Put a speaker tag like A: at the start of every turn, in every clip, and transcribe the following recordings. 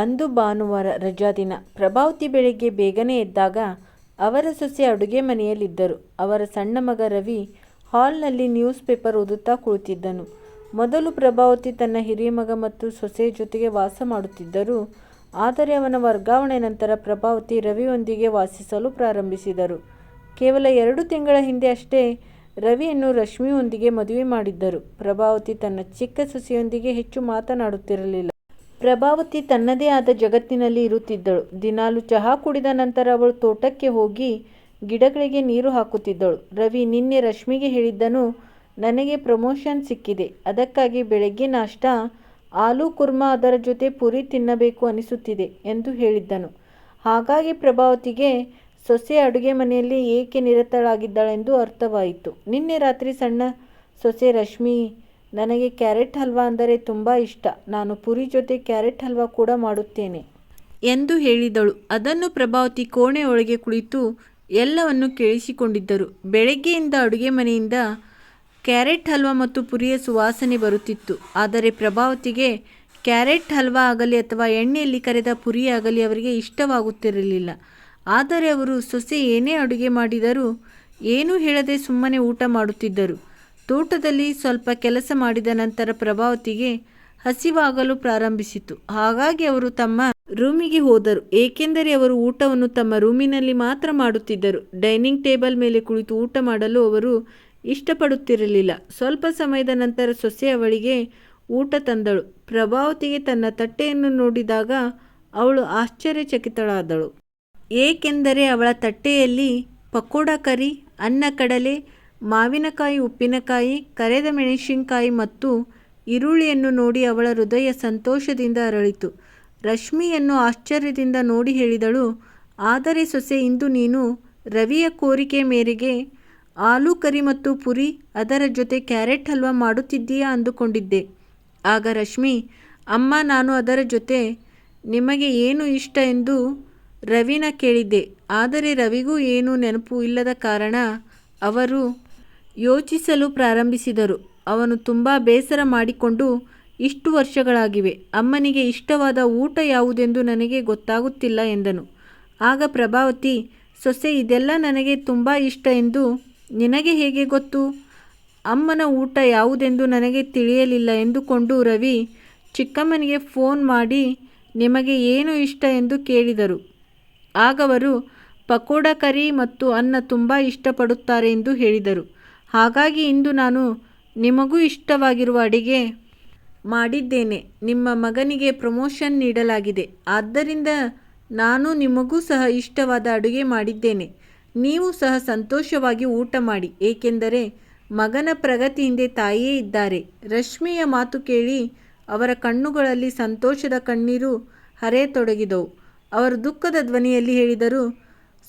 A: ಅಂದು ಭಾನುವಾರ ರಜಾ ದಿನ. ಪ್ರಭಾವತಿ ಬೆಳಗ್ಗೆ ಬೇಗನೆ ಎದ್ದಾಗ ಅವರ ಸೊಸೆ ಅಡುಗೆ ಮನೆಯಲ್ಲಿದ್ದರು. ಅವರ ಸಣ್ಣ ಮಗ ರವಿ ಹಾಲ್ನಲ್ಲಿ ನ್ಯೂಸ್ ಪೇಪರ್ ಓದುತ್ತಾ ಕುಳಿತಿದ್ದನು. ಮೊದಲು ಪ್ರಭಾವತಿ ತನ್ನ ಹಿರಿಯ ಮಗ ಮತ್ತು ಸೊಸೆ ಜೊತೆಗೆ ವಾಸ ಮಾಡುತ್ತಿದ್ದರು. ಆದರೆ ಅವನ ವರ್ಗಾವಣೆ ನಂತರ ಪ್ರಭಾವತಿ ರವಿಯೊಂದಿಗೆ ವಾಸಿಸಲು ಪ್ರಾರಂಭಿಸಿದರು. ಕೇವಲ ಎರಡು ತಿಂಗಳ ಹಿಂದೆ ಅಷ್ಟೇ ರವಿಯನ್ನು ರಶ್ಮಿಯೊಂದಿಗೆ ಮದುವೆ ಮಾಡಿದ್ದರು. ಪ್ರಭಾವತಿ ತನ್ನ ಚಿಕ್ಕ ಸೊಸೆಯೊಂದಿಗೆ ಹೆಚ್ಚು ಮಾತನಾಡುತ್ತಿರಲಿಲ್ಲ. ಪ್ರಭಾವತಿ ತನ್ನದೇ ಆದ ಜಗತ್ತಿನಲ್ಲಿ ಇರುತ್ತಿದ್ದಳು. ದಿನಾಲು ಚಹಾ ಕುಡಿದ ನಂತರ ಅವಳು ತೋಟಕ್ಕೆ ಹೋಗಿ ಗಿಡಗಳಿಗೆ ನೀರು ಹಾಕುತ್ತಿದ್ದಳು. ರವಿ ನಿನ್ನೆ ರಶ್ಮಿಗೆ ಹೇಳಿದ್ದನು, ನನಗೆ ಪ್ರಮೋಷನ್ ಸಿಕ್ಕಿದೆ. ಅದಕ್ಕಾಗಿ ಬೆಳಗ್ಗೆ ನಾಷ್ಟ, ಆಲೂ ಕುರ್ಮಾ ಅದರ ಜೊತೆ ಪುರಿ ತಿನ್ನಬೇಕು ಅನಿಸುತ್ತಿದೆ ಎಂದು ಹೇಳಿದ್ದನು. ಹಾಗಾಗಿ ಪ್ರಭಾವತಿಗೆ ಸೊಸೆ ಅಡುಗೆ ಮನೆಯಲ್ಲಿ ಏಕೆ ನಿರತಳಾಗಿದ್ದಾಳೆಂದು ಅರ್ಥವಾಯಿತು. ನಿನ್ನೆ ರಾತ್ರಿ ಸಣ್ಣ ಸೊಸೆ ರಶ್ಮಿ ನನಗೆ ಕ್ಯಾರೆಟ್ ಹಲ್ವಾ ಅಂದರೆ ತುಂಬ ಇಷ್ಟ. ನಾನು ಪುರಿ ಜೊತೆ ಕ್ಯಾರೆಟ್ ಹಲ್ವಾ ಕೂಡ ಮಾಡುತ್ತೇನೆ. ಎಂದು ಹೇಳಿದಳು. ಅದನ್ನು ಪ್ರಭಾವತಿ ಕೋಣೆ ಒಳಗೆ ಕುಳಿತು ಎಲ್ಲವನ್ನು ಕೇಳಿಸಿಕೊಂಡಿದ್ದರು. ಬೆಳಗ್ಗೆಯಿಂದ ಅಡುಗೆ ಮನೆಯಿಂದ ಕ್ಯಾರೆಟ್ ಹಲ್ವಾ ಮತ್ತು ಪುರಿಯ ಸುವಾಸನೆ ಬರುತ್ತಿತ್ತು. ಆದರೆ ಪ್ರಭಾವತಿಗೆ ಕ್ಯಾರೆಟ್ ಹಲ್ವಾ ಆಗಲಿ ಅಥವಾ ಎಣ್ಣೆಯಲ್ಲಿ ಕರೆದ ಪುರಿಯಾಗಲಿ ಅವರಿಗೆ ಇಷ್ಟವಾಗುತ್ತಿರಲಿಲ್ಲ. ಆದರೆ ಅವರು ಸೊಸೆ ಏನೇ ಅಡುಗೆ ಮಾಡಿದರೂ ಏನೂ ಹೇಳದೆ ಸುಮ್ಮನೆ ಊಟ ಮಾಡುತ್ತಿದ್ದರು. ತೋಟದಲ್ಲಿ ಸ್ವಲ್ಪ ಕೆಲಸ ಮಾಡಿದ ನಂತರ ಪ್ರಭಾವತಿಗೆ ಹಸಿವಾಗಲು ಪ್ರಾರಂಭಿಸಿತು. ಹಾಗಾಗಿ ಅವರು ತಮ್ಮ ರೂಮಿಗೆ ಹೋದರು. ಏಕೆಂದರೆ ಅವರು ಊಟವನ್ನು ತಮ್ಮ ರೂಮಿನಲ್ಲಿ ಮಾತ್ರ ಮಾಡುತ್ತಿದ್ದರು. ಡೈನಿಂಗ್ ಟೇಬಲ್ ಮೇಲೆ ಕುಳಿತು ಊಟ ಮಾಡಲು ಅವರು ಇಷ್ಟಪಡುತ್ತಿರಲಿಲ್ಲ. ಸ್ವಲ್ಪ ಸಮಯದ ನಂತರ ಸೊಸೆ ಅವಳಿಗೆ ಊಟ ತಂದಳು. ಪ್ರಭಾವತಿಗೆ ತನ್ನ ತಟ್ಟೆಯನ್ನು ನೋಡಿದಾಗ ಅವಳು ಆಶ್ಚರ್ಯಚಕಿತಳಾದಳು. ಏಕೆಂದರೆ ಅವಳ ತಟ್ಟೆಯಲ್ಲಿ ಪಕೋಡ ಕರಿ, ಅನ್ನ ಕಡಲೆ, ಮಾವಿನಕಾಯಿ ಉಪ್ಪಿನಕಾಯಿ, ಕರೆದ ಮೆಣಸಿನಕಾಯಿ ಮತ್ತು ಈರುಳ್ಳಿಯನ್ನು ನೋಡಿ ಅವಳ ಹೃದಯ ಸಂತೋಷದಿಂದ ಅರಳಿತು. ರಶ್ಮಿಯನ್ನು ಆಶ್ಚರ್ಯದಿಂದ ನೋಡಿ ಹೇಳಿದಳು ಆದರೆ ಸೊಸೆ ಇಂದು ನೀನು ರವಿಯ ಕೋರಿಕೆ ಮೇರೆಗೆ ಆಲೂ ಕರಿ ಮತ್ತು ಪುರಿ ಅದರ ಜೊತೆ ಕ್ಯಾರೆಟ್ ಹಲ್ವಾ ಮಾಡುತ್ತಿದ್ದೀಯಾ ಅಂದುಕೊಂಡಿದ್ದೆ. ಆಗ ರಶ್ಮಿ ಅಮ್ಮ ನಾನು ಅದರ ಜೊತೆ ನಿಮಗೆ ಏನು ಇಷ್ಟ ಎಂದು ರವಿನ ಕೇಳಿದ್ದೆ. ಆದರೆ ರವಿಗೂ ಏನೂ ನೆನಪು ಇಲ್ಲದ ಕಾರಣ ಅವರು ಯೋಚಿಸಲು ಪ್ರಾರಂಭಿಸಿದರು. ಅವನು ತುಂಬ ಬೇಸರ ಮಾಡಿಕೊಂಡು, ಇಷ್ಟು ವರ್ಷಗಳಾಗಿವೆ. ಅಮ್ಮನಿಗೆ ಇಷ್ಟವಾದ ಊಟ ಯಾವುದೆಂದು ನನಗೆ ಗೊತ್ತಾಗುತ್ತಿಲ್ಲ ಎಂದನು. ಆಗ ಪ್ರಭಾವತಿ, ಸೊಸೆ, ಇದೆಲ್ಲ ನನಗೆ ತುಂಬ ಇಷ್ಟ ಎಂದು ನಿನಗೆ ಹೇಗೆ ಗೊತ್ತು. ಅಮ್ಮನ ಊಟ ಯಾವುದೆಂದು ನನಗೆ ತಿಳಿಯಲಿಲ್ಲ ಎಂದುಕೊಂಡು ರವಿ ಚಿಕ್ಕಮ್ಮನಿಗೆ ಫೋನ್ ಮಾಡಿ, ನಿಮಗೆ ಏನು ಇಷ್ಟ ಎಂದು ಕೇಳಿದರು. ಆಗವರು ಪಕೋಡ ಕರಿ ಮತ್ತು ಅನ್ನ ತುಂಬ ಇಷ್ಟಪಡುತ್ತಾರೆ ಎಂದು ಹೇಳಿದರು. ಹಾಗಾಗಿ ಇಂದು ನಾನು ನಿಮಗೂ ಇಷ್ಟವಾಗಿರುವ ಅಡಿಗೆ ಮಾಡಿದ್ದೇನೆ. ನಿಮ್ಮ ಮಗನಿಗೆ ಪ್ರಮೋಷನ್ ನೀಡಲಾಗಿದೆ. ಆದ್ದರಿಂದ ನಾನು ನಿಮಗೂ ಸಹ ಇಷ್ಟವಾದ ಅಡುಗೆ ಮಾಡಿದ್ದೇನೆ. ನೀವು ಸಹ ಸಂತೋಷವಾಗಿ ಊಟ ಮಾಡಿ. ಏಕೆಂದರೆ ಮಗನ ಪ್ರಗತಿ ಹಿಂದೆ ತಾಯಿಯೇ ಇದ್ದಾರೆ. ರಶ್ಮಿಯ ಮಾತು ಕೇಳಿ ಅವರ ಕಣ್ಣುಗಳಲ್ಲಿ ಸಂತೋಷದ ಕಣ್ಣೀರು ಹರೆಯತೊಡಗಿದವು ಅವರು ದುಃಖದ ಧ್ವನಿಯಲ್ಲಿ ಹೇಳಿದರು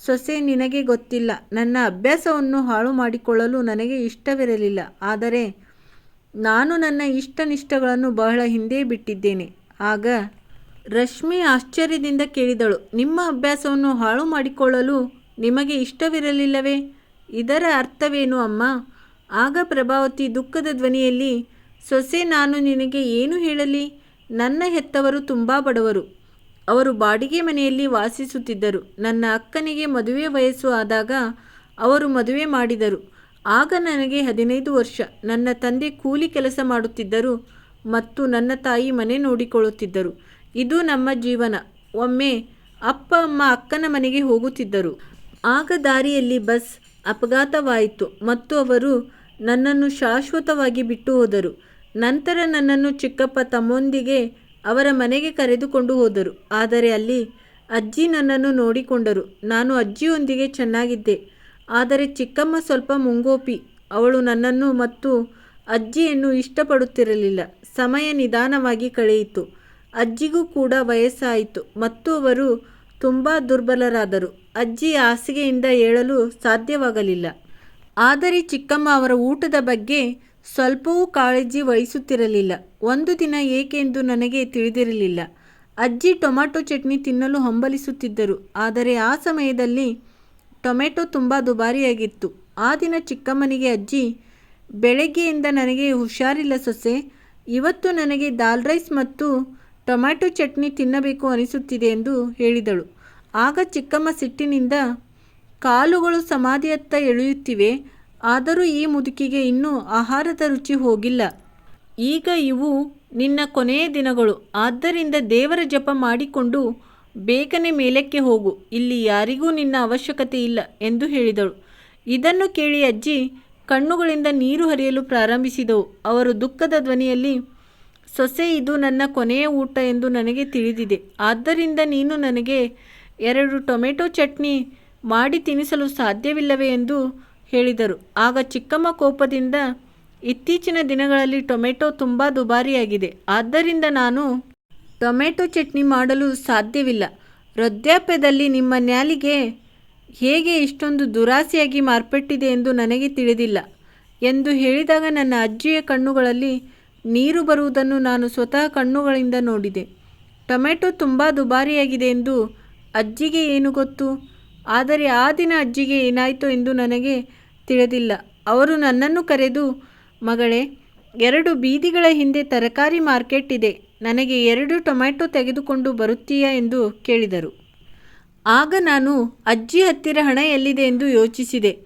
A: ಸೊಸೆ ನಿನಗೆ ಗೊತ್ತಿಲ್ಲ. ನನ್ನ ಅಭ್ಯಾಸವನ್ನು ಹಾಳು ಮಾಡಿಕೊಳ್ಳಲು ನನಗೆ ಇಷ್ಟವಿರಲಿಲ್ಲ. ಆದರೆ ನಾನು ನನ್ನ ಇಷ್ಟನಿಷ್ಟಗಳನ್ನು ಬಹಳ ಹಿಂದೆ ಬಿಟ್ಟಿದ್ದೇನೆ. ಆಗ ರಶ್ಮಿ ಆಶ್ಚರ್ಯದಿಂದ ಕೇಳಿದಳು, ನಿಮ್ಮ ಅಭ್ಯಾಸವನ್ನು ಹಾಳು ಮಾಡಿಕೊಳ್ಳಲು ನಿಮಗೆ ಇಷ್ಟವಿರಲಿಲ್ಲವೇ. ಇದರ ಅರ್ಥವೇನು ಅಮ್ಮ. ಆಗ ಪ್ರಭಾವತಿ ದುಃಖದ ಧ್ವನಿಯಲ್ಲಿ, ಸೊಸೆ ನಾನು ನಿನಗೆ ಏನು ಹೇಳಲಿ. ನನ್ನ ಹೆತ್ತವರು ತುಂಬ ಬಡವರು. ಅವರು ಬಾಡಿಗೆ ಮನೆಯಲ್ಲಿ ವಾಸಿಸುತ್ತಿದ್ದರು. ನನ್ನ ಅಕ್ಕನಿಗೆ ಮದುವೆ ವಯಸ್ಸು ಆದಾಗ ಅವರು ಮದುವೆ ಮಾಡಿದರು. ಆಗ ನನಗೆ ಹದಿನೈದು ವರ್ಷ. ನನ್ನ ತಂದೆ ಕೂಲಿ ಕೆಲಸ ಮಾಡುತ್ತಿದ್ದರು ಮತ್ತು ನನ್ನ ತಾಯಿ ಮನೆ ನೋಡಿಕೊಳ್ಳುತ್ತಿದ್ದರು. ಇದು ನಮ್ಮ ಜೀವನ. ಒಮ್ಮೆ ಅಪ್ಪ, ಅಮ್ಮ ಅಕ್ಕನ ಮನೆಗೆ ಹೋಗುತ್ತಿದ್ದರು. ಆಗ ದಾರಿಯಲ್ಲಿ ಬಸ್ ಅಪಘಾತವಾಯಿತು ಮತ್ತು ಅವರು ನನ್ನನ್ನು ಶಾಶ್ವತವಾಗಿ ಬಿಟ್ಟು ಹೋದರು. ನಂತರ ನನ್ನನ್ನು ಚಿಕ್ಕಪ್ಪ ತಮ್ಮೊಂದಿಗೆ ಅವರ ಮನೆಗೆ ಕರೆದುಕೊಂಡು ಹೋದರು. ಆದರೆ ಅಲ್ಲಿ ಅಜ್ಜಿ ನನ್ನನ್ನು ನೋಡಿಕೊಂಡರು. ನಾನು ಅಜ್ಜಿಯೊಂದಿಗೆ ಚೆನ್ನಾಗಿದ್ದೆ. ಆದರೆ ಚಿಕ್ಕಮ್ಮ ಸ್ವಲ್ಪ ಮುಂಗೋಪಿ. ಅವಳು ನನ್ನನ್ನು ಮತ್ತು ಅಜ್ಜಿಯನ್ನು ಇಷ್ಟಪಡುತ್ತಿರಲಿಲ್ಲ. ಸಮಯ ನಿಧಾನವಾಗಿ ಕಳೆಯಿತು. ಅಜ್ಜಿಗೂ ಕೂಡ ವಯಸ್ಸಾಯಿತು ಮತ್ತು ಅವರು ತುಂಬ ದುರ್ಬಲರಾದರು. ಅಜ್ಜಿ ಹಾಸಿಗೆಯಿಂದ ಏಳಲು ಸಾಧ್ಯವಾಗಲಿಲ್ಲ. ಆದರೆ ಚಿಕ್ಕಮ್ಮ ಅವರ ಊಟದ ಬಗ್ಗೆ ಸ್ವಲ್ಪವೂ ಕಾಳಜಿ ವಹಿಸುತ್ತಿರಲಿಲ್ಲ. ಒಂದು ದಿನ ಏಕೆಂದು ನನಗೆ ತಿಳಿದಿರಲಿಲ್ಲ. ಅಜ್ಜಿ ಟೊಮ್ಯಾಟೊ ಚಟ್ನಿ ತಿನ್ನಲು ಹಂಬಲಿಸುತ್ತಿದ್ದರು. ಆದರೆ ಆ ಸಮಯದಲ್ಲಿ ಟೊಮೆಟೊ ತುಂಬ ದುಬಾರಿಯಾಗಿತ್ತು. ಆ ದಿನ ಚಿಕ್ಕಮ್ಮನಿಗೆ, ಅಜ್ಜಿ, ಬೆಳಗ್ಗೆಯಿಂದ ನನಗೆ ಹುಷಾರಿಲ್ಲ ಸೊಸೆ. ಇವತ್ತು ನನಗೆ ದಾಲ್ ರೈಸ್ ಮತ್ತು ಟೊಮ್ಯಾಟೊ ಚಟ್ನಿ ತಿನ್ನಬೇಕು ಅನಿಸುತ್ತಿದೆ ಎಂದು ಹೇಳಿದಳು ಆಗ ಚಿಕ್ಕಮ್ಮ ಸಿಟ್ಟಿನಿಂದ ಕಾಲುಗಳು ಸಮಾಧಿಯತ್ತ ಎಳೆಯುತ್ತಿವೆ ಆದರೂ ಈ ಮುದುಕಿಗೆ ಇನ್ನೂ ಆಹಾರದ ರುಚಿ ಹೋಗಿಲ್ಲ. ಈಗ ಇವು ನಿನ್ನ ಕೊನೆಯ ದಿನಗಳು. ಆದ್ದರಿಂದ ದೇವರ ಜಪ ಮಾಡಿಕೊಂಡು ಬೇಗನೆ ಮೇಲಕ್ಕೆ ಹೋಗು. ಇಲ್ಲಿ ಯಾರಿಗೂ ನಿನ್ನ ಅವಶ್ಯಕತೆ ಇಲ್ಲ ಎಂದು ಹೇಳಿದಳು. ಇದನ್ನು ಕೇಳಿ ಅಜ್ಜಿ ಕಣ್ಣುಗಳಿಂದ ನೀರು ಹರಿಯಲು ಪ್ರಾರಂಭಿಸಿದವು. ಅವರು ದುಃಖದ ಧ್ವನಿಯಲ್ಲಿ, ಸೊಸೆ, ಇದು ನನ್ನ ಕೊನೆಯ ಊಟ ಎಂದು ನನಗೆ ತಿಳಿದಿದೆ. ಆದ್ದರಿಂದ ನೀನು ನನಗೆ ಎರಡು ಟೊಮೆಟೊ ಚಟ್ನಿ ಮಾಡಿ ತಿನ್ನಿಸಲು ಸಾಧ್ಯವಿಲ್ಲವೇ ಎಂದು ಹೇಳಿದರು. ಆಗ ಚಿಕ್ಕಮ್ಮ ಕೋಪದಿಂದ, ಇತ್ತೀಚಿನ ದಿನಗಳಲ್ಲಿ ಟೊಮೆಟೊ ತುಂಬ ದುಬಾರಿಯಾಗಿದೆ. ಆದ್ದರಿಂದ ನಾನು ಟೊಮೆಟೊ ಚಟ್ನಿ ಮಾಡಲು ಸಾಧ್ಯವಿಲ್ಲ. ವೃದ್ಧಾಪ್ಯದಲ್ಲಿ ನಿಮ್ಮ ನ್ಯಾಲಿಗೆ ಹೇಗೆ ಇಷ್ಟೊಂದು ದುರಾಸೆಯಾಗಿ ಮಾರ್ಪಟ್ಟಿದೆ ಎಂದು ನನಗೆ ತಿಳಿದಿಲ್ಲ ಎಂದು ಹೇಳಿದಾಗ ನನ್ನ ಅಜ್ಜಿಯ ಕಣ್ಣುಗಳಲ್ಲಿ ನೀರು ಬರುವುದನ್ನು ನಾನು ಸ್ವತಃ ಕಣ್ಣುಗಳಿಂದ ನೋಡಿದೆ. ಟೊಮೆಟೊ ತುಂಬ ದುಬಾರಿಯಾಗಿದೆ ಎಂದು ಅಜ್ಜಿಗೆ ಏನು ಗೊತ್ತು? ಆದರೆ ಆ ದಿನ ಅಜ್ಜಿಗೆ ಏನಾಯಿತು ಎಂದು ನನಗೆ ತಿಳಿದಿಲ್ಲ. ಅವರು ನನ್ನನ್ನು ಕರೆದು, ಮಗಳೇ, ಎರಡು ಬೀದಿಗಳ ಹಿಂದೆ ತರಕಾರಿ ಮಾರ್ಕೆಟ್ ಇದೆ. ನನಗೆ ಎರಡು ಟೊಮ್ಯಾಟೊ ತೆಗೆದುಕೊಂಡು ಬರುತ್ತೀಯಾ? ಎಂದು ಕೇಳಿದರು. ಆಗ ನಾನು, ಅಜ್ಜಿ ಹತ್ತಿರ ಹಣ ಎಲ್ಲಿದೆ? ಎಂದು ಯೋಚಿಸಿದೆ.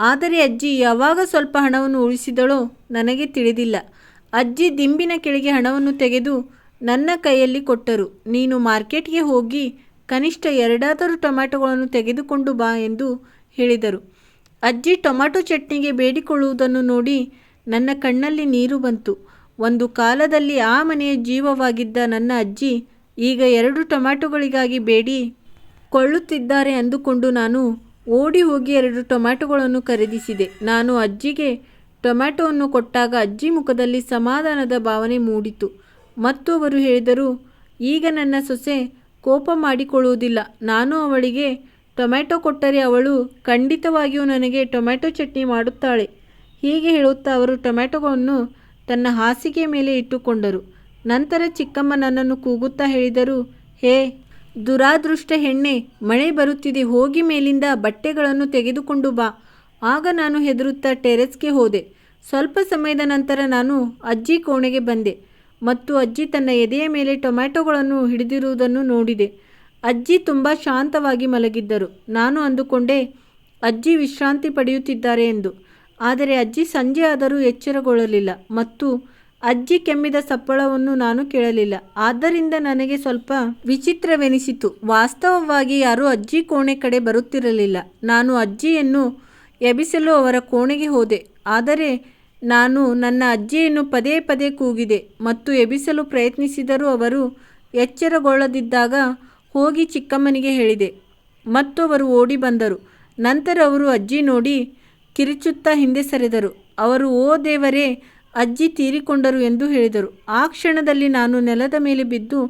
A: ಆದರೆ ಅಜ್ಜಿ, ಯಾವಾಗ ಸ್ವಲ್ಪ ಹಣವನ್ನು ಉಳಿಸಿದಳೋ ನನಗೆ ತಿಳಿದಿಲ್ಲ. ಅಜ್ಜಿ ದಿಂಬಿನ ಕೆಳಗೆ ಹಣವನ್ನು ತೆಗೆದು ನನ್ನ ಕೈಯಲ್ಲಿ ಕೊಟ್ಟರು. ನೀನು ಮಾರ್ಕೆಟ್ಗೆ ಹೋಗಿ ಕನಿಷ್ಠ ಎರಡಾದರೂ ಟೊಮ್ಯಾಟೊಗಳನ್ನು ತೆಗೆದುಕೊಂಡು ಬಾ ಎಂದು ಹೇಳಿದರು. ಅಜ್ಜಿ ಟೊಮ್ಯಾಟೊ ಚಟ್ನಿಗೆ ಬೇಡಿಕೊಳ್ಳುವುದನ್ನು ನೋಡಿ ನನ್ನ ಕಣ್ಣಲ್ಲಿ ನೀರು ಬಂತು. ಒಂದು ಕಾಲದಲ್ಲಿ ಆ ಮನೆಯ ಜೀವವಾಗಿದ್ದ ನನ್ನ ಅಜ್ಜಿ ಈಗ ಎರಡು ಟೊಮ್ಯಾಟೊಗಳಿಗಾಗಿ ಬೇಡಿ ಕೊಳ್ಳುತ್ತಿದ್ದಾರೆ ಅಂದುಕೊಂಡು ನಾನು ಓಡಿ ಹೋಗಿ ಎರಡು ಟೊಮ್ಯಾಟೊಗಳನ್ನು ಖರೀದಿಸಿದೆ. ನಾನು ಅಜ್ಜಿಗೆ ಟೊಮ್ಯಾಟೊವನ್ನು ಕೊಟ್ಟಾಗ ಅಜ್ಜಿ ಮುಖದಲ್ಲಿ ಸಮಾಧಾನದ ಭಾವನೆ ಮೂಡಿತು. ಮತ್ತು ಅವರು ಹೇಳಿದರು, ಈಗ ನನ್ನ ಸೊಸೆ ಕೋಪ ಮಾಡಿಕೊಳ್ಳುವುದಿಲ್ಲ. ನಾನು ಅವಳಿಗೆ ಟೊಮ್ಯಾಟೊ ಕೊಟ್ಟರೆ ಅವಳು ಖಂಡಿತವಾಗಿಯೂ ನನಗೆ ಟೊಮ್ಯಾಟೊ ಚಟ್ನಿ ಮಾಡುತ್ತಾಳೆ. ಹೀಗೆ ಹೇಳುತ್ತಾ ಅವರು ಟೊಮ್ಯಾಟೊವನ್ನು ತನ್ನ ಹಾಸಿಗೆ ಮೇಲೆ ಇಟ್ಟುಕೊಂಡರು. ನಂತರ ಚಿಕ್ಕಮ್ಮ ನನ್ನನ್ನು ಕೂಗುತ್ತಾ ಹೇಳಿದರು, ಹೇ, ದುರಾದೃಷ್ಟ ಹೆಣ್ಣೆ, ಮಳೆ ಬರುತ್ತಿದೆ, ಹೋಗಿ ಮೇಲಿಂದ ಬಟ್ಟೆಗಳನ್ನು ತೆಗೆದುಕೊಂಡು ಬಾ. ಆಗ ನಾನು ಹೆದರುತ್ತಾ ಟೆರೆಸ್ಗೆ ಹೋದೆ. ಸ್ವಲ್ಪ ಸಮಯದ ನಂತರ ನಾನು ಅಜ್ಜಿ ಕೋಣೆಗೆ ಬಂದೆ ಮತ್ತು ಅಜ್ಜಿ ತನ್ನ ಎದೆಯ ಮೇಲೆ ಟೊಮ್ಯಾಟೊಗಳನ್ನು ಹಿಡಿದಿರುವುದನ್ನು ನೋಡಿದೆ. ಅಜ್ಜಿ ತುಂಬ ಶಾಂತವಾಗಿ ಮಲಗಿದ್ದರು. ನಾನು ಅಂದುಕೊಂಡೆ, ಅಜ್ಜಿ ವಿಶ್ರಾಂತಿ ಪಡೆಯುತ್ತಿದ್ದಾರೆ ಎಂದು. ಆದರೆ ಅಜ್ಜಿ ಸಂಜೆ ಆದರೂ ಎಚ್ಚರಗೊಳ್ಳಲಿಲ್ಲ ಮತ್ತು ಅಜ್ಜಿ ಕೆಮ್ಮಿದ ಸಪ್ಪಳವನ್ನು ನಾನು ಕೇಳಲಿಲ್ಲ. ಆದ್ದರಿಂದ ನನಗೆ ಸ್ವಲ್ಪ ವಿಚಿತ್ರವೆನಿಸಿತು. ವಾಸ್ತವವಾಗಿ ಯಾರೂ ಅಜ್ಜಿ ಕೋಣೆ ಕಡೆ ಬರುತ್ತಿರಲಿಲ್ಲ. ನಾನು ಅಜ್ಜಿಯನ್ನು ಎಬಿಸಲು ಅವರ ಕೋಣೆಗೆ ಹೋದೆ. ಆದರೆ ನಾನು ನನ್ನ ಅಜ್ಜಿಯನ್ನು ಪದೇ ಪದೇ ಕೂಗಿದೆ ಮತ್ತು ಎಬಿಸಲು ಪ್ರಯತ್ನಿಸಿದರೂ ಅವರು ಎಚ್ಚರಗೊಳ್ಳದಿದ್ದಾಗ ಹೋಗಿ ಚಿಕ್ಕಮ್ಮನಿಗೆ ಹೇಳಿದೆ. ಮತ್ತು ಓಡಿ ಬಂದರು. ನಂತರ ಅವರು ಅಜ್ಜಿ ನೋಡಿ ಕಿರಿಚುತ್ತಾ ಹಿಂದೆ ಸರಿದರು. ಅವರು, ಓ ದೇವರೇ, ಅಜ್ಜಿ ತೀರಿಕೊಂಡರು ಎಂದು ಹೇಳಿದರು. ಆ ಕ್ಷಣದಲ್ಲಿ ನಾನು ನೆಲದ ಮೇಲೆ ಬಿದ್ದು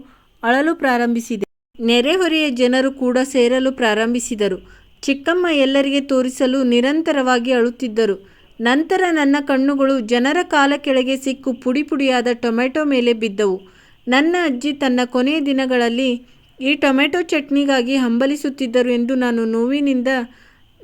A: ಅಳಲು ಪ್ರಾರಂಭಿಸಿದೆ. ನೆರೆಹೊರೆಯ ಜನರು ಕೂಡ ಸೇರಲು ಪ್ರಾರಂಭಿಸಿದರು. ಚಿಕ್ಕಮ್ಮ ಎಲ್ಲರಿಗೆ ತೋರಿಸಲು ನಿರಂತರವಾಗಿ ಅಳುತ್ತಿದ್ದರು. ನಂತರ ನನ್ನ ಕಣ್ಣುಗಳು ಜನರ ಕಾಲ ಕೆಳಗೆ ಸಿಕ್ಕು ಪುಡಿ ಪುಡಿಯಾದ ಟೊಮೆಟೊ ಮೇಲೆ ಬಿದ್ದವು. ನನ್ನ ಅಜ್ಜಿ ತನ್ನ ಕೊನೆಯ ದಿನಗಳಲ್ಲಿ ಈ ಟೊಮೆಟೊ ಚಟ್ನಿಗಾಗಿ ಹಂಬಲಿಸುತ್ತಿದ್ದರು ಎಂದು ನಾನು ನೋವಿನಿಂದ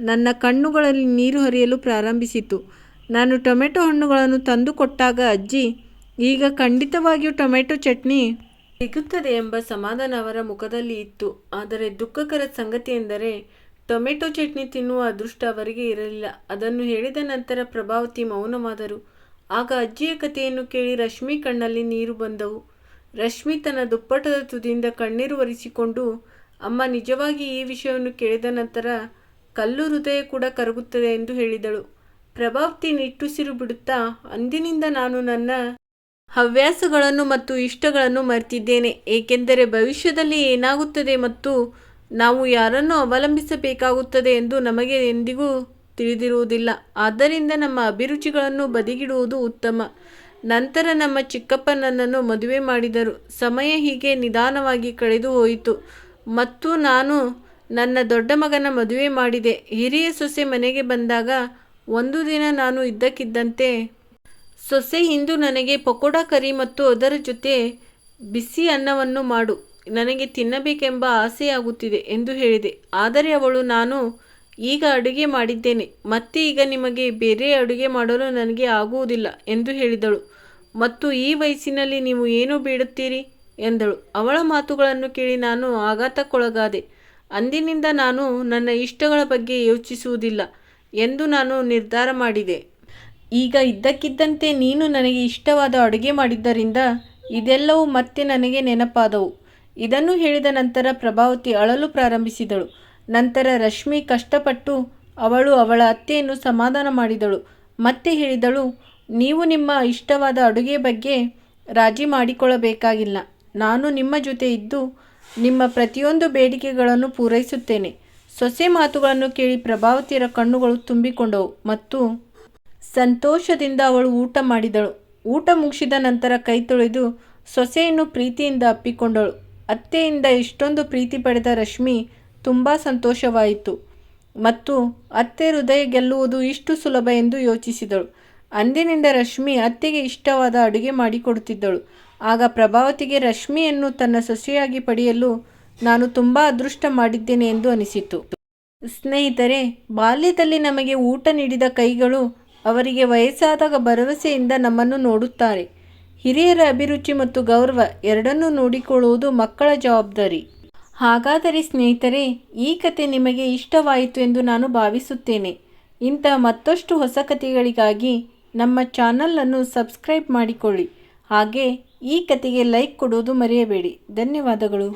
A: ನನ್ನ ಕಣ್ಣುಗಳಲ್ಲಿ ನೀರು ಹರಿಯಲು ಪ್ರಾರಂಭಿಸಿತು. ನಾನು ಟೊಮೆಟೊ ಹಣ್ಣುಗಳನ್ನು ತಂದು ಕೊಟ್ಟಾಗ, ಅಜ್ಜಿ, ಈಗ ಖಂಡಿತವಾಗಿಯೂ ಟೊಮೆಟೊ ಚಟ್ನಿ ಸಿಗುತ್ತದೆ ಎಂಬ ಸಮಾಧಾನ ಅವರ ಮುಖದಲ್ಲಿ ಇತ್ತು. ಆದರೆ ದುಃಖಕರ ಸಂಗತಿ ಎಂದರೆ, ಟೊಮೆಟೊ ಚಟ್ನಿ ತಿನ್ನುವ ಅದೃಷ್ಟ ಅವರಿಗೆ ಇರಲಿಲ್ಲ. ಅದನ್ನು ಹೇಳಿದ ನಂತರ ಪ್ರಭಾವತಿ ಮೌನವಾದರು. ಆಗ ಅಜ್ಜಿಯ ಕಥೆಯನ್ನು ಕೇಳಿ ರಶ್ಮಿ ಕಣ್ಣಲ್ಲಿ ನೀರು ಬಂದವು. ರಶ್ಮಿ ತನ್ನ ದುಪ್ಪಟದ ತುದಿಯಿಂದ ಕಣ್ಣೀರು ಒರೆಸಿಕೊಂಡು, ಅಮ್ಮ, ನಿಜವಾಗಿ ಈ ವಿಷಯವನ್ನು ಕೇಳಿದ ನಂತರ ಕಲ್ಲು ಹೃದಯ ಕೂಡ ಕರಗುತ್ತದೆ ಎಂದು ಹೇಳಿದಳು. ಪ್ರಭಾವತಿ ನಿಟ್ಟುಸಿರು ಬಿಡುತ್ತಾ, ಅಂದಿನಿಂದ ನಾನು ನನ್ನ ಹವ್ಯಾಸಗಳನ್ನು ಮತ್ತು ಇಷ್ಟಗಳನ್ನು ಮರೆತಿದ್ದೇನೆ. ಏಕೆಂದರೆ ಭವಿಷ್ಯದಲ್ಲಿ ಏನಾಗುತ್ತದೆ ಮತ್ತು ನಾವು ಯಾರನ್ನು ಅವಲಂಬಿಸಬೇಕಾಗುತ್ತದೆ ಎಂದು ನಮಗೆ ಎಂದಿಗೂ ತಿಳಿದಿರುವುದಿಲ್ಲ. ಆದ್ದರಿಂದ ನಮ್ಮ ಅಭಿರುಚಿಗಳನ್ನು ಬದಿಗಿಡುವುದು ಉತ್ತಮ. ನಂತರ ನಮ್ಮ ಚಿಕ್ಕಪ್ಪ ನನ್ನನ್ನು ಮದುವೆ ಮಾಡಿದರು. ಸಮಯ ಹೀಗೆ ನಿಧಾನವಾಗಿ ಕಳೆದು ಹೋಯಿತು. ಮತ್ತು ನಾನು ನನ್ನ ದೊಡ್ಡ ಮಗನ ಮದುವೆ ಮಾಡಿದೆ. ಹಿರಿಯ ಸೊಸೆ ಮನೆಗೆ ಬಂದಾಗ ಒಂದು ದಿನ ನಾನು ಇದ್ದಕ್ಕಿದ್ದಂತೆ ಸೊಸೆ ಇಂದು ನನಗೆ ಪಕೋಡ ಕರಿ ಮತ್ತು ಅದರ ಜೊತೆ ಬಿಸಿ ಅನ್ನವನ್ನು ಮಾಡು. ನನಗೆ ತಿನ್ನಬೇಕೆಂಬ ಆಸೆಯಾಗುತ್ತಿದೆ ಎಂದು ಹೇಳಿದೆ. ಆದರೆ ಅವಳು, ನಾನು ಈಗ ಅಡುಗೆ ಮಾಡಿದ್ದೇನೆ. ಮತ್ತೆ ಈಗ ನಿಮಗೆ ಬೇರೆ ಅಡುಗೆ ಮಾಡಲು ನನಗೆ ಆಗುವುದಿಲ್ಲ ಎಂದು ಹೇಳಿದಳು. ಮತ್ತು ಈ ವಯಸ್ಸಿನಲ್ಲಿ ನೀವು ಏನು ಬೇಡುತ್ತೀರಿ? ಎಂದಳು. ಅವಳ ಮಾತುಗಳನ್ನು ಕೇಳಿ ನಾನು ಆಘಾತಕ್ಕೊಳಗಾದೆ. ಅಂದಿನಿಂದ ನಾನು ನನ್ನ ಇಷ್ಟಗಳ ಬಗ್ಗೆ ಯೋಚಿಸುವುದಿಲ್ಲ ಎಂದು ನಾನು ನಿರ್ಧಾರ ಮಾಡಿದೆ. ಈಗ ಇದ್ದಕ್ಕಿದ್ದಂತೆ ನೀನು ನನಗೆ ಇಷ್ಟವಾದ ಅಡುಗೆ ಮಾಡಿದ್ದರಿಂದ ಇದೆಲ್ಲವೂ ಮತ್ತೆ ನನಗೆ ನೆನಪಾದವು. ಇದನ್ನು ಹೇಳಿದ ನಂತರ ಪ್ರಭಾವತಿ ಅಳಲು ಪ್ರಾರಂಭಿಸಿದಳು. ನಂತರ ರಶ್ಮಿ ಕಷ್ಟಪಟ್ಟು ಅವಳು ಅವಳ ಅತ್ತೆಯನ್ನು ಸಮಾಧಾನ ಮಾಡಿದಳು. ಮತ್ತೆ ಹೇಳಿದಳು ನೀವು ನಿಮ್ಮ ಇಷ್ಟವಾದ ಅಡುಗೆ ಬಗ್ಗೆ ರಾಜಿ ಮಾಡಿಕೊಳ್ಳಬೇಕಾಗಿಲ್ಲ. ನಾನು ನಿಮ್ಮ ಜೊತೆ ಇದ್ದು ನಿಮ್ಮ ಪ್ರತಿಯೊಂದು ಬೇಡಿಕೆಗಳನ್ನು ಪೂರೈಸುತ್ತೇನೆ. ಸೊಸೆ ಮಾತುಗಳನ್ನು ಕೇಳಿ ಪ್ರಭಾವತಿಯರ ಕಣ್ಣುಗಳು ತುಂಬಿಕೊಂಡವು ಮತ್ತು ಸಂತೋಷದಿಂದ ಅವಳು ಊಟ ಮಾಡಿದಳು. ಊಟ ಮುಗಿಸಿದ ನಂತರ ಕೈ ತೊಳೆದು ಸೊಸೆಯನ್ನು ಪ್ರೀತಿಯಿಂದ ಅಪ್ಪಿಕೊಂಡಳು. ಅತ್ತೆಯಿಂದ ಇಷ್ಟೊಂದು ಪ್ರೀತಿ ಪಡೆದ ರಶ್ಮಿ ತುಂಬ ಸಂತೋಷವಾಯಿತು ಮತ್ತು ಅತ್ತೆ ಹೃದಯ ಗೆಲ್ಲುವುದು ಇಷ್ಟು ಸುಲಭ ಎಂದು ಯೋಚಿಸಿದಳು. ಅಂದಿನಿಂದ ರಶ್ಮಿ ಅತ್ತೆಗೆ ಇಷ್ಟವಾದ ಅಡುಗೆ ಮಾಡಿಕೊಡುತ್ತಿದ್ದಳು ಆಗ ಪ್ರಭಾವತಿಗೆ ರಶ್ಮಿಯನ್ನು ತನ್ನ ಸೊಸೆಯಾಗಿ ಪಡೆಯಲು ನಾನು ತುಂಬ ಅದೃಷ್ಟ ಮಾಡಿದ್ದೇನೆ ಎಂದು ಅನಿಸಿತು. ಸ್ನೇಹಿತರೆ, ಬಾಲ್ಯದಲ್ಲಿ ನಮಗೆ ಊಟ ನೀಡಿದ ಕೈಗಳು ಅವರಿಗೆ ವಯಸ್ಸಾದಾಗ ಭರವಸೆಯಿಂದ ನಮ್ಮನ್ನು ನೋಡುತ್ತಾರೆ. ಹಿರಿಯರ ಅಭಿರುಚಿ ಮತ್ತು ಗೌರವ ಎರಡನ್ನೂ ನೋಡಿಕೊಳ್ಳುವುದು ಮಕ್ಕಳ ಜವಾಬ್ದಾರಿ. ಹಾಗಾದರೆ ಸ್ನೇಹಿತರೆ, ಈ ಕತೆ ನಿಮಗೆ ಇಷ್ಟವಾಯಿತು ಎಂದು ನಾನು ಭಾವಿಸುತ್ತೇನೆ. ಇಂಥ ಮತ್ತಷ್ಟು ಹೊಸ ಕಥೆಗಳಿಗಾಗಿ ನಮ್ಮ ಚಾನಲನ್ನು ಸಬ್ಸ್ಕ್ರೈಬ್ ಮಾಡಿಕೊಳ್ಳಿ. ಹಾಗೆ ಈ ಕತೆಗೆ ಲೈಕ್ ಕೊಡೋದು ಮರೆಯಬೇಡಿ. ಧನ್ಯವಾದಗಳು.